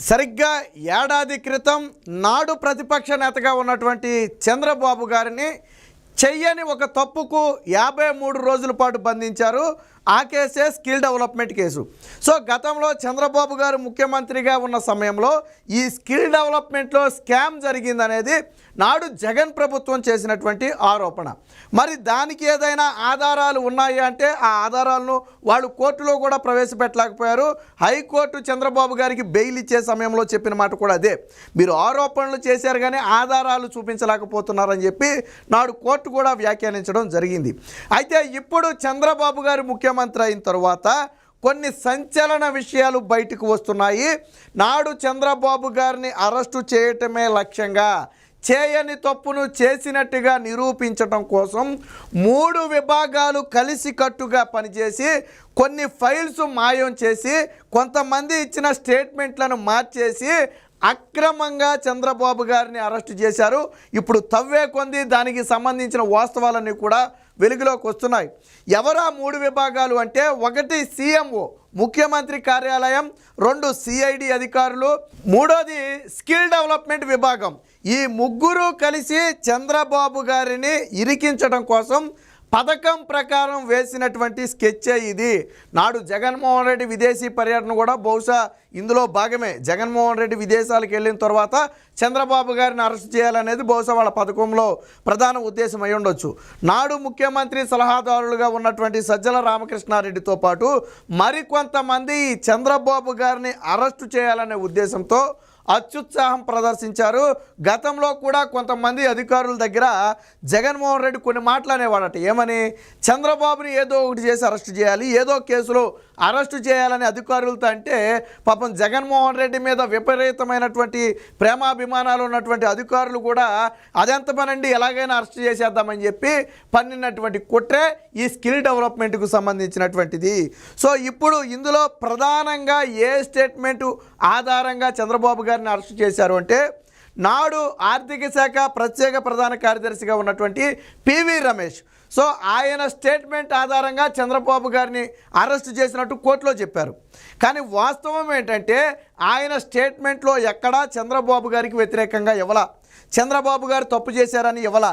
సరిగ్గా ఏడాది క్రితం నాడు ప్రతిపక్ష నేతగా ఉన్నటువంటి చంద్రబాబు గారిని చెయ్యని ఒక తప్పుకు యాభై మూడు రోజుల పాటు బంధించారు. ఆ కేసే స్కిల్ డెవలప్మెంట్ కేసు. సో గతంలో చంద్రబాబు గారు ముఖ్యమంత్రిగా ఉన్న సమయంలో ఈ స్కిల్ డెవలప్మెంట్లో స్కామ్ జరిగిందనేది నాడు జగన్ ప్రభుత్వం చేసినటువంటి ఆరోపణ. మరి దానికి ఏదైనా ఆధారాలు ఉన్నాయి అంటే ఆ ఆధారాలను వాళ్ళు కోర్టులో కూడా ప్రవేశపెట్టలేకపోయారు. హైకోర్టు చంద్రబాబు గారికి బెయిల్ ఇచ్చే సమయంలో చెప్పిన మాట కూడా అదే. మీరు ఆరోపణలు చేశారు కానీ ఆధారాలు చూపించలేకపోతున్నారని చెప్పి నాడు కోర్టు కూడా వ్యాఖ్యానించడం జరిగింది. అయితే ఇప్పుడు చంద్రబాబు గారు ముఖ్యమంత్రి అయిన తర్వాత కొన్ని సంచలన విషయాలు బయటకు వస్తున్నాయి. నాడు చంద్రబాబు గారిని అరెస్టు చేయటమే లక్ష్యంగా చేయని తప్పును చేసినట్టుగా నిరూపించడం కోసం మూడు విభాగాలు కలిసికట్టుగా పనిచేసి కొన్ని ఫైల్స్ మాయం చేసి కొంతమంది ఇచ్చిన స్టేట్మెంట్లను మార్చేసి అక్రమంగా చంద్రబాబు గారిని అరెస్టు చేశారు. ఇప్పుడు తవ్వే కొంది దానికి సంబంధించిన వాస్తవాలన్నీ కూడా వెలుగులోకి వస్తున్నాయి. ఎవరా మూడు విభాగాలు అంటే ఒకటి సీఎంఓ ముఖ్యమంత్రి కార్యాలయం రెండు సిఐడి అధికారులు మూడోది స్కిల్ డెవలప్మెంట్ విభాగం. ఈ ముగ్గురు కలిసి చంద్రబాబు గారిని ఇరికించడం కోసం పథకం ప్రకారం వేసినటువంటి స్కెచ్చే ఇది. నాడు జగన్మోహన్ రెడ్డి విదేశీ పర్యటన కూడా బహుశా ఇందులో భాగమే. జగన్మోహన్ రెడ్డి విదేశాలకు వెళ్ళిన తర్వాత చంద్రబాబు గారిని అరెస్ట్ చేయాలనేది బహుశా వాళ్ళ పథకంలో ప్రధాన ఉద్దేశం అయి ఉండొచ్చు. నాడు ముఖ్యమంత్రి సలహాదారులుగా ఉన్నటువంటి సజ్జల రామకృష్ణారెడ్డితో పాటు మరికొంతమంది చంద్రబాబు గారిని అరెస్టు చేయాలనే ఉద్దేశంతో అత్యుత్సాహం ప్రదర్శించారు. గతంలో కూడా కొంతమంది అధికారుల దగ్గర జగన్మోహన్ రెడ్డి కొన్ని మాట్లాడేవాడట ఏమని? చంద్రబాబుని ఏదో ఒకటి చేసి అరెస్ట్ చేయాలి ఏదో కేసులో అరెస్టు చేయాలని అధికారులతో అంటే పాపం జగన్మోహన్ రెడ్డి మీద విపరీతమైనటువంటి ప్రేమాభిమానాలు ఉన్నటువంటి అధికారులు కూడా అదెంత పనండి ఎలాగైనా అరెస్ట్ చేసేద్దామని చెప్పి పన్నినటువంటి కుట్రే ఈ స్కిల్ డెవలప్మెంట్కు సంబంధించినటువంటిది. సో ఇప్పుడు ఇందులో ప్రధానంగా ఏ స్టేట్మెంటు ఆధారంగా చంద్రబాబు గారు గారిని అరెస్ట్ చేశారు అంటే నాడు ఆర్థిక శాఖ ప్రత్యేక ప్రధాన కార్యదర్శిగా ఉన్నటువంటి పివి రమేష్. సో ఆయన స్టేట్మెంట్ ఆధారంగా చంద్రబాబు గారిని అరెస్ట్ చేసినట్టు కోర్టులో చెప్పారు. కానీ వాస్తవం ఏంటంటే ఆయన స్టేట్మెంట్లో ఎక్కడా చంద్రబాబు గారికి వ్యతిరేకంగా ఇవ్వలా. చంద్రబాబు గారు తప్పు చేశారని ఇవ్వలా.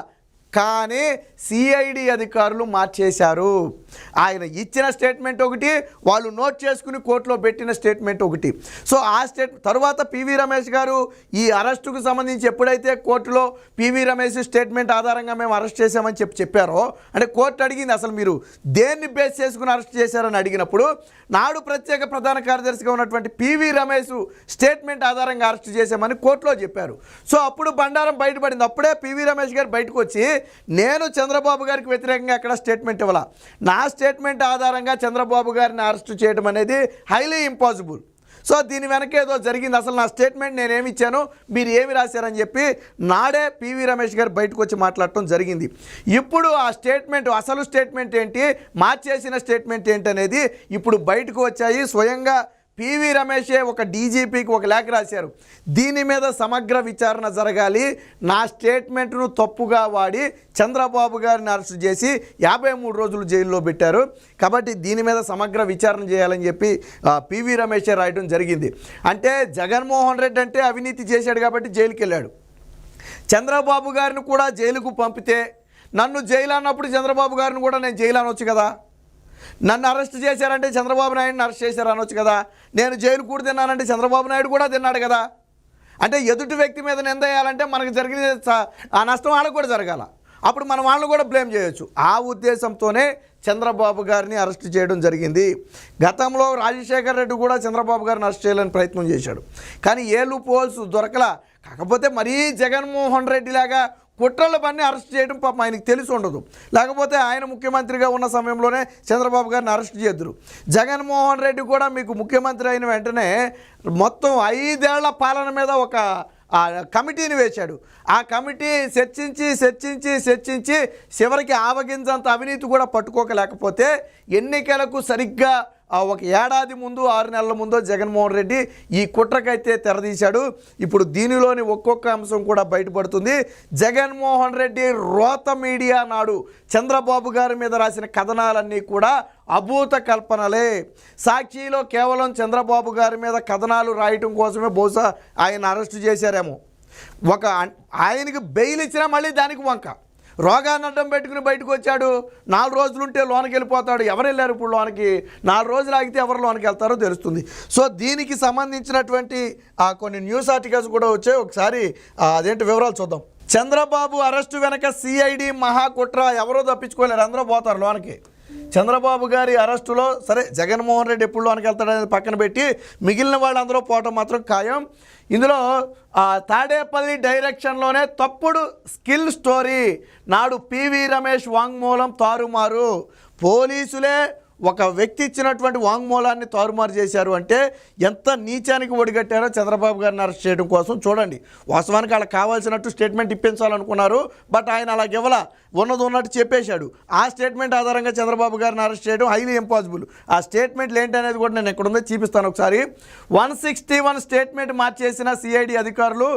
కానీ సిఐడి అధికారులు మార్చేశారు. ఆయన ఇచ్చిన స్టేట్మెంట్ ఒకటి వాళ్ళు నోట్ చేసుకుని కోర్టులో పెట్టిన స్టేట్మెంట్ ఒకటి. సో ఆ స్టేట్ తర్వాత పివి రమేష్ గారు ఈ అరెస్టుకు సంబంధించి ఎప్పుడైతే కోర్టులో పివి రమేష్ స్టేట్మెంట్ ఆధారంగా మేము అరెస్ట్ చేశామని చెప్పి చెప్పారో అంటే కోర్టు అడిగింది అసలు మీరు దేన్ని బేస్ చేసుకుని అరెస్ట్ చేశారని అడిగినప్పుడు నాడు ప్రత్యేక ప్రధాన కార్యదర్శిగా ఉన్నటువంటి పివి రమేష్ స్టేట్మెంట్ ఆధారంగా అరెస్ట్ చేశామని కోర్టులో చెప్పారు. సో అప్పుడు బండారం బయటపడింది. అప్పుడే పివి రమేష్ గారు బయటకు వచ్చి నేను చంద్రబాబు గారికి వ్యతిరేకంగా ఎక్కడ స్టేట్మెంట్ ఇవ్వాల? నా స్టేట్మెంట్ ఆధారంగా చంద్రబాబు గారిని అరెస్ట్ చేయడం అనేది హైలీ ఇంపాసిబుల్. సో దీని వెనక ఏదో జరిగింది. అసలు నా స్టేట్మెంట్ నేనేమి ఇచ్చాను? మీరు ఏమి రాశారని చెప్పి నాడే పివి రమేష్ గారు బయటకు వచ్చి మాట్లాడటం జరిగింది. ఇప్పుడు ఆ స్టేట్మెంట్ అసలు స్టేట్మెంట్ ఏంటి? మార్చేసిన స్టేట్మెంట్ ఏంటి అనేది ఇప్పుడు బయటకు వచ్చాయి. స్వయంగా పివి రమేషే ఒక డీజీపీకి ఒక లేఖ రాశారు. దీని మీద సమగ్ర విచారణ జరగాలి. నా స్టేట్మెంట్ను తప్పుగా వాడి చంద్రబాబు గారిని అరెస్ట్ చేసి యాభై మూడు రోజులు జైల్లో పెట్టారు. కాబట్టి దీని మీద సమగ్ర విచారణ చేయాలని చెప్పి పివి రమేషే రాయడం జరిగింది. అంటే జగన్మోహన్ రెడ్డి అంటే అవినీతి చేశాడు కాబట్టి జైలుకి వెళ్ళాడు చంద్రబాబు గారిని కూడా జైలుకు పంపితే నన్ను జైలు అన్నప్పుడు చంద్రబాబు గారిని కూడా నేను జైలు అనొచ్చు కదా? నన్ను అరెస్ట్ చేశారంటే చంద్రబాబు నాయుడుని అరెస్ట్ చేశారు అనొచ్చు కదా. నేను జైలు కూడా తిన్నానంటే చంద్రబాబు నాయుడు కూడా తిన్నాడు కదా. అంటే ఎదుటి వ్యక్తి మీద నింద వేయాలంటే మనకు జరిగిన ఆ నష్టం వాళ్ళకు కూడా జరగాల. అప్పుడు మనం వాళ్ళని కూడా బ్లేమ్ చేయొచ్చు. ఆ ఉద్దేశంతోనే చంద్రబాబు గారిని అరెస్ట్ చేయడం జరిగింది. గతంలో రాజశేఖర్ రెడ్డి కూడా చంద్రబాబు గారిని అరెస్ట్ చేయాలని ప్రయత్నం చేశాడు. కానీ ఏ లూప్ హోల్స్ దొరకలా. కాకపోతే మరీ జగన్మోహన్ రెడ్డి లాగా కుట్రల పని అరెస్ట్ చేయడం పాపం ఆయనకి తెలిసి ఉండదు. లేకపోతే ఆయన ముఖ్యమంత్రిగా ఉన్న సమయంలోనే చంద్రబాబు గారిని అరెస్ట్ చేద్దరు. జగన్మోహన్ రెడ్డి కూడా మీకు ముఖ్యమంత్రి అయిన వెంటనే మొత్తం ఐదేళ్ళ పాలన మీద ఒక ఆ కమిటీని వేశాడు. ఆ కమిటీ చర్చించి చర్చించి చర్చించి చివరికి ఆవగించంత అవినీతి కూడా పట్టుకోకలేకపోతే ఎన్నికలకు సరిగ్గా ఒక ఏడాది ముందు ఆరు నెలల ముందు జగన్మోహన్ రెడ్డి ఈ కుట్రకైతే తెరదీశాడు. ఇప్పుడు దీనిలోని ఒక్కొక్క అంశం కూడా బయటపడుతుంది. జగన్మోహన్ రెడ్డి రోత మీడియా నాడు చంద్రబాబు గారి మీద రాసిన కథనాలన్నీ కూడా అభూత కల్పనలే. సాక్షిలో కేవలం చంద్రబాబు గారి మీద కథనాలు రాయటం కోసమే బహుశా ఆయన అరెస్ట్ చేశారేమో. ఒక ఆయనకి బెయిల్ ఇచ్చినా మళ్ళీ దానికి వంక. రోగాన్ని అడ్డం పెట్టుకుని బయటకు వచ్చాడు. నాలుగు రోజులు ఉంటే లోనకి వెళ్ళిపోతాడు. ఎవరు వెళ్ళారు ఇప్పుడు లోనకి? నాలుగు రోజులు ఆగితే ఎవరు లోనకి వెళ్తారో తెలుస్తుంది. సో దీనికి సంబంధించినటువంటి కొన్ని న్యూస్ ఆర్టికల్స్ కూడా వచ్చాయి. ఒకసారి అదేంటి వివరాలు చూద్దాం. చంద్రబాబు అరెస్టు వెనక సిఐడి మహాకుట్ర ఎవరో తప్పించుకోలేరు. అందరూ పోతారు లోనకి. చంద్రబాబు గారి అరెస్టులో సరే జగన్మోహన్ రెడ్డి ఎప్పుడు లోనికి వెళ్తాడనేది పక్కన పెట్టి మిగిలిన వాళ్ళందరూ పోవటం మాత్రం ఖాయం. ఇందులో ఆ, తాడేపల్లి డైరెక్షన్లోనే తప్పుడు స్కిల్ స్టోరీ. నాడు పివి రమేష్ వాంగ్మూలం తారుమారు. పోలీసులే ఒక వ్యక్తి ఇచ్చినటువంటి వాంగ్మూలాన్ని తారుమారు చేశారు అంటే ఎంత నీచానికి ఒడిగట్టారో చంద్రబాబు గారిని అరెస్ట్ చేయడం కోసం చూడండి. వాస్తవానికి వాళ్ళకి కావాల్సినట్టు స్టేట్మెంట్ ఇప్పించాలనుకున్నారు బట్ ఆయన అలాగ ఉన్నది ఉన్నట్టు చెప్పేశాడు. ఆ స్టేట్మెంట్ ఆధారంగా చంద్రబాబు గారిని అరెస్ట్ చేయడం హైలీ ఇంపాసిబుల్ ఆ స్టేట్మెంట్లు ఏంటనేది అనేది కూడా నేను ఎక్కడుందో చూపిస్తాను ఒకసారి. వన్ సిక్స్టీ వన్ స్టేట్మెంట్ మార్చేసిన సిఐడి అధికారులు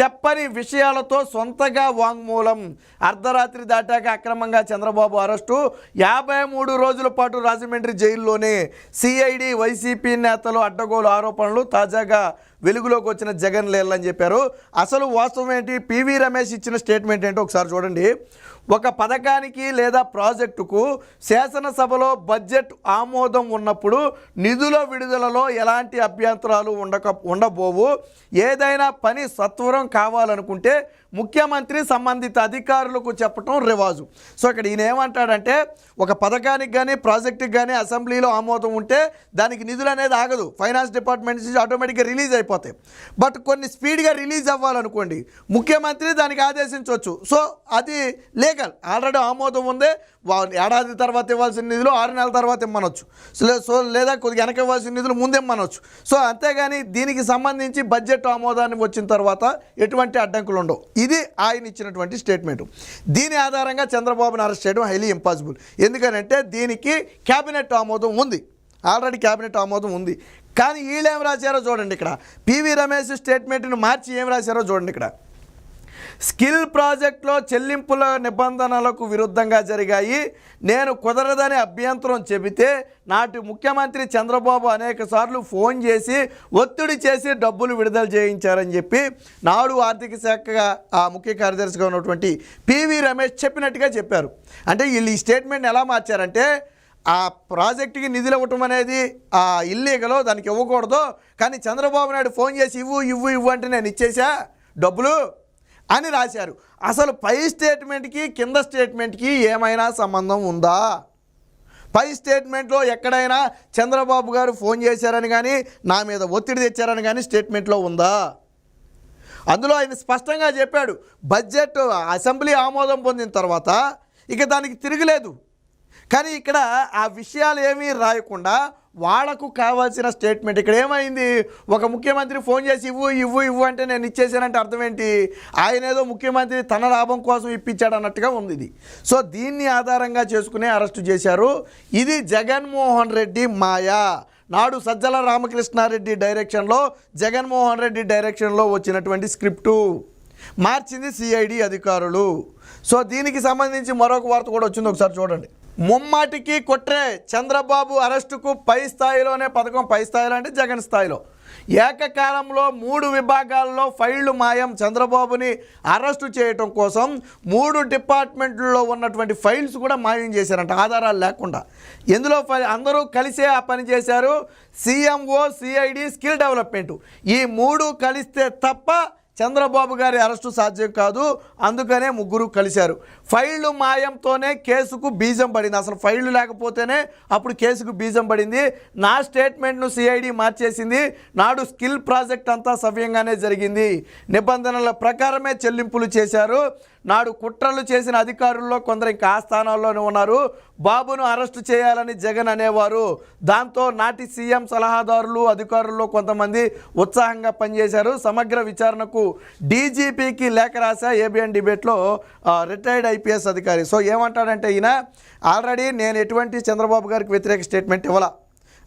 చెప్పని విషయాలతో సొంతగా వాంగ్మూలం. అర్ధరాత్రి దాటాక అక్రమంగా చంద్రబాబు అరెస్టు. యాభై మూడు రోజుల పాటు రాజమండ్రి జైల్లోనే సిఐడి వైసీపీ నేతలు అడ్డగోలు ఆరోపణలు తాజాగా వెలుగులోకి వచ్చిన జగన్ లేళ్ళని చెప్పారు. అసలు వాస్తవం ఏంటి? పివి రమేష్ ఇచ్చిన స్టేట్మెంట్ ఏంటో ఒకసారి చూడండి. ఒక పథకానికి లేదా ప్రాజెక్టుకు శాసనసభలో బడ్జెట్ ఆమోదం ఉన్నప్పుడు నిధుల విడుదలలో ఎలాంటి అభ్యంతరాలు ఉండక ఉండబోవు? ఏదైనా పని సత్వరం కావాలనుకుంటే ముఖ్యమంత్రి సంబంధిత అధికారులకు చెప్పటం రివాజు. సో ఇక్కడ ఈయన ఏమంటాడంటే ఒక పథకానికి కానీ ప్రాజెక్టుకి కానీ అసెంబ్లీలో ఆమోదం ఉంటే దానికి నిధులు అనేది ఆగదు. ఫైనాన్స్ డిపార్ట్మెంట్ నుంచి ఆటోమేటిక్గా రిలీజ్ అయిపోతాయి. బట్ కొన్ని స్పీడ్గా రిలీజ్ అవ్వాలనుకోండి ముఖ్యమంత్రి దానికి ఆదేశించవచ్చు. సో అది లీగల్. ఆల్రెడీ ఆమోదం ఉందే. వా- ఏడాది తర్వాత ఇవ్వాల్సిన నిధులు ఆరు నెలల తర్వాత ఇమ్మనొచ్చు. సో సో లేదా కొద్దిగా వెనక ఇవ్వాల్సిన నిధులు ముందు ఇమ్మనొచ్చు. సో అంతేగాని దీనికి సంబంధించి బడ్జెట్ ఆమోదాన్ని వచ్చిన తర్వాత ఎటువంటి అడ్డంకులు ఉండవు. ఇది ఆయన ఇచ్చినటువంటి స్టేట్మెంట్ దీని ఆధారంగా చంద్రబాబును అరెస్ట్ చేయడం హైలీ ఇంపాసిబుల్ ఎందుకనంటే దీనికి క్యాబినెట్ ఆమోదం ఉంది. ఆల్రెడీ క్యాబినెట్ ఆమోదం ఉంది. కానీ వీళ్ళు ఏం రాశారో చూడండి ఇక్కడ. పివి రమేష్ స్టేట్మెంట్ని మార్చి ఏం రాశారో చూడండి ఇక్కడ. స్కిల్ ప్రాజెక్ట్లో చెల్లింపుల నిబంధనలకు విరుద్ధంగా జరిగాయి. నేను కుదరదని అభ్యంతరం చెబితే నాటి ముఖ్యమంత్రి చంద్రబాబు అనేక సార్లు ఫోన్ చేసి ఒత్తిడి చేసి డబ్బులు విడుదల చేయించారని చెప్పి నాడు ఆర్థిక శాఖగా ఆ ముఖ్య కార్యదర్శిగా ఉన్నటువంటి పివి రమేష్ చెప్పినట్టుగా చెప్పారు. అంటే వీళ్ళు ఈ స్టేట్మెంట్ ఎలా మార్చారంటే ఆ ప్రాజెక్టుకి నిధులు ఇవ్వటం అనేది ఆ ఇల్లీగలో దానికి ఇవ్వకూడదు. కానీ చంద్రబాబు నాయుడు ఫోన్ చేసి ఇవ్వు ఇవ్వు ఇవ్వు అంటే నేను ఇచ్చేసా? డబ్బులు? అని రాశారు. అసలు పై స్టేట్మెంట్కి కింద స్టేట్మెంట్కి ఏమైనా సంబంధం ఉందా? పై స్టేట్మెంట్లో ఎక్కడైనా చంద్రబాబు గారు ఫోన్ చేశారని కానీ నా మీద ఒత్తిడి తెచ్చారని కానీ స్టేట్మెంట్లో ఉందా? అందులో ఆయన స్పష్టంగా చెప్పాడు బడ్జెట్ అసెంబ్లీ ఆమోదం పొందిన తర్వాత ఇక దానికి తిరగలేదు కానీ ఇక్కడ ఆ విషయాలు ఏమీ రాయకుండా వాళ్ళకు కావాల్సిన స్టేట్మెంట్. ఇక్కడ ఏమైంది? ఒక ముఖ్యమంత్రి ఫోన్ చేసి ఇవ్వు ఇవ్వు ఇవ్వు అంటే నేను ఇచ్చేసానంటే అర్థం ఏంటి? ఆయన ఏదో ముఖ్యమంత్రి తన లాభం కోసం ఇప్పించాడు అన్నట్టుగా ఉంది ఇది. సో దీన్ని ఆధారంగా చేసుకునే అరెస్టు చేశారు. ఇది జగన్మోహన్ రెడ్డి మాయా. నాడు సజ్జల రామకృష్ణారెడ్డి డైరెక్షన్లో జగన్మోహన్ రెడ్డి డైరెక్షన్లో వచ్చినటువంటి స్క్రిప్టు. మార్చింది సిఐడి అధికారులు. సో దీనికి సంబంధించి మరొక వార్త కూడా వచ్చింది. ఒకసారి చూడండి. ముమ్మాటికి కొట్రే చంద్రబాబు అరెస్టుకు పై స్థాయిలోనే పథకం పై స్థాయిలో అంటే జగన్ స్థాయిలో. ఏకకాలంలో మూడు విభాగాల్లో ఫైళ్ళు మాయం చంద్రబాబుని అరెస్టు చేయటం కోసం మూడు డిపార్ట్మెంట్లలో ఉన్నటువంటి ఫైల్స్ కూడా మాయం చేశారంట ఆధారాలు లేకుండా. ఎందులో ఫైల్? అందరూ కలిసే ఆ పని చేశారు. CMO CID skill development. ఈ మూడు కలిస్తే తప్ప చంద్రబాబు గారి అరెస్టు సాధ్యం కాదు అందుకనే ముగ్గురు కలిశారు. ఫైళ్ళు మాయంతోనే కేసుకు బీజం పడింది. అసలు ఫైళ్ళు లేకపోతేనే అప్పుడు కేసుకు బీజం పడింది. నా స్టేట్మెంట్ను సిఐడి మార్చేసింది. నాడు స్కిల్ ప్రాజెక్ట్ అంతా సవ్యంగానే జరిగింది. నిబంధనల ప్రకారమే చెల్లింపులు చేశారు. నాడు కుట్రలు చేసిన అధికారుల్లో కొందరు ఇంకా ఆ స్థానాల్లోనే ఉన్నారు. బాబును అరెస్టు చేయాలని జగన్ అనేవారు. దాంతో నాటి సీఎం సలహాదారులు అధికారుల్లో కొంతమంది ఉత్సాహంగా పనిచేశారు. సమగ్ర విచారణకు డీజీపీకి లేఖ రాశా ఏబిఎన్ డిబేట్లో రిటైర్డ్ ఐపీఎస్ అధికారి. సో ఏమంటాడంటే ఈయన ఆల్రెడీ నేను ఎటువంటి చంద్రబాబు గారికి వ్యతిరేక స్టేట్మెంట్ ఇవ్వాల.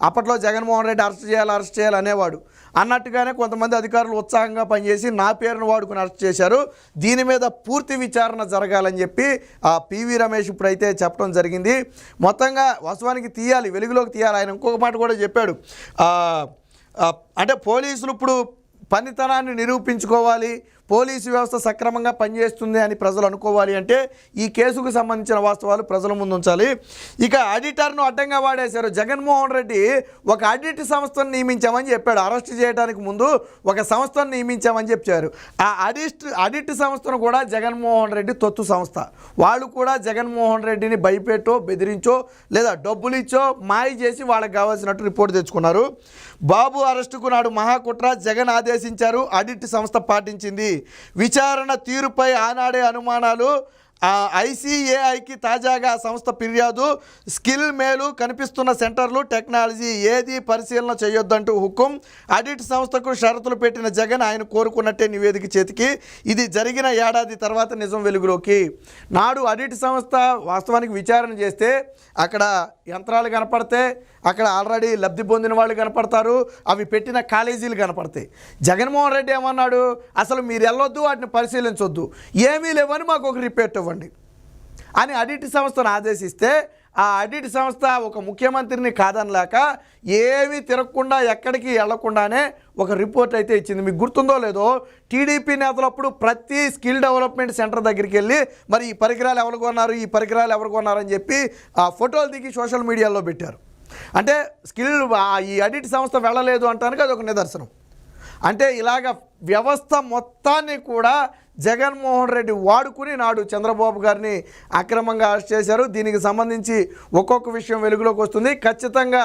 అప్పట్లో జగన్మోహన్ రెడ్డి అరెస్ట్ చేయాలి అరెస్ట్ చేయాలి అనేవాడు. అన్నట్టుగానే కొంతమంది అధికారులు ఉత్సాహంగా పనిచేసి నా పేరును వాడుకుని అరెస్ట్ చేశారు. దీని మీద పూర్తి విచారణ జరగాలని చెప్పి ఆ పివి రమేష్ ఇప్పుడైతే చెప్పడం జరిగింది. మొత్తంగా వాస్తవానికి తీయాలి వెలుగులోకి తీయాలి. ఆయన ఇంకొక మాట కూడా చెప్పాడు. అంటే పోలీసులు ఇప్పుడు పనితనాన్ని నిరూపించుకోవాలి పోలీసు వ్యవస్థ సక్రమంగా పనిచేస్తుంది అని ప్రజలు అనుకోవాలి అంటే ఈ కేసుకు సంబంధించిన వాస్తవాలు ప్రజల ముందు ఉంచాలి. ఇక ఆడిటర్ను అడ్డంగా వాడేశారు జగన్మోహన్ రెడ్డి. ఒక ఆడిట్ సంస్థను నియమించామని చెప్పాడు. అరెస్ట్ చేయడానికి ముందు ఒక సంస్థను నియమించామని చెప్పారు. ఆ ఆడిట్ ఆడిట్ సంస్థను కూడా జగన్మోహన్ రెడ్డి తొత్తు సంస్థ. వాళ్ళు కూడా జగన్మోహన్ రెడ్డిని భయపెట్టో బెదిరించో లేదా డబ్బులు ఇచ్చో మాయ చేసి వాళ్ళకి కావాల్సినట్టు రిపోర్ట్ తెచ్చుకున్నారు. బాబు అరెస్టుకు నాడు మహాకుట్ర జగన్ ఆదేశించారు. ఆడిట్ సంస్థ పాటించింది. విచారణ తీరుపై ఆనాడే అనుమానాలు ఐసీఏఐకి తాజాగా సంస్థ ఫిర్యాదు స్కిల్ మేలు కనిపిస్తున్న సెంటర్లు టెక్నాలజీ ఏది పరిశీలన చేయొద్దంటూ హుకుం. ఆడిట్ సంస్థకు షరతులు పెట్టిన జగన్ ఆయన కోరుకున్నట్టే నివేదిక చేతికి. ఇది జరిగిన ఏడాది తర్వాత నిజం వెలుగులోకి. నాడు ఆడిట్ సంస్థ వాస్తవానికి విచారణ చేస్తే అక్కడ యంత్రాలు కనపడితే అక్కడ ఆల్రెడీ లబ్ధి పొందిన వాళ్ళు కనపడతారు అవి పెట్టిన కాలేజీలు కనపడతాయి. జగన్మోహన్ రెడ్డి ఏమన్నాడు? అసలు మీరు వెళ్ళొద్దు వాటిని పరిశీలించొద్దు. ఏమీ లేవని మాకు ఒక రిపోర్ట్ ఇవ్వండి. అని ఆడిట్ సంస్థను ఆదేశిస్తే ఆ ఆడిట్ సంస్థ ఒక ముఖ్యమంత్రిని కాదనలేక ఏమీ తిరగకుండా ఎక్కడికి వెళ్ళకుండానే ఒక రిపోర్ట్ అయితే ఇచ్చింది. మీకు గుర్తుందో లేదో టీడీపీ నేతలప్పుడు ప్రతి స్కిల్ డెవలప్మెంట్ సెంటర్ దగ్గరికి వెళ్ళి మరి ఈ పరికరాలు ఎవరు కొన్నారు ఈ పరికరాలు ఎవరు కొన్నారని అని చెప్పి ఆ ఫోటోలు దిగి సోషల్ మీడియాలో పెట్టారు. అంటే స్కిల్ ఈ ఆడిట్ సంస్థ వెళ్ళలేదు అంటానికి అది ఒక నిదర్శనం. అంటే ఇలాగ వ్యవస్థ మొత్తాన్ని కూడా జగన్మోహన్ రెడ్డి వాడుకుని నాడు చంద్రబాబు గారిని అక్రమంగా అరెస్ట్ చేశారు. దీనికి సంబంధించి ఒక్కొక్క విషయం వెలుగులోకి వస్తుంది. ఖచ్చితంగా